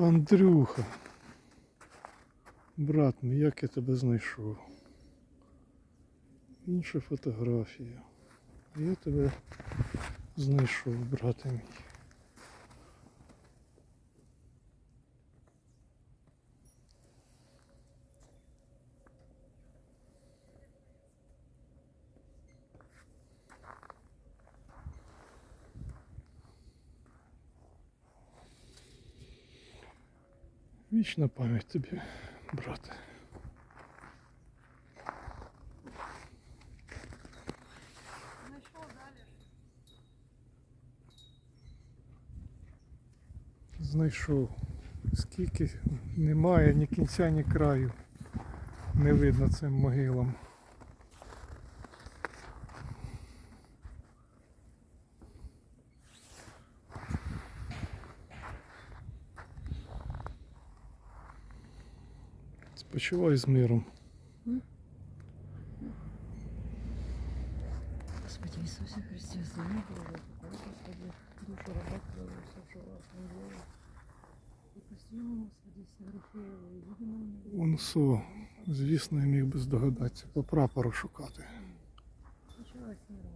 Андрюха. Брат мій, як я тебе знайшов? Інша фотографія. Я тебе знайшов, брате мій. Вічна пам'ять тобі, брате. Знайшов. Скільки немає ні кінця, ні краю. Не видно цим могилам. Спочивай з миром. Господи Иисусе Христе, останови Боже, Господи, душу раба Твоего, усопшего от Твоего. И прости ему, Господи, все грехи видимо мне. Унсо, звісно, я міг би здогадатися, по прапору шукати. Ничего с миром.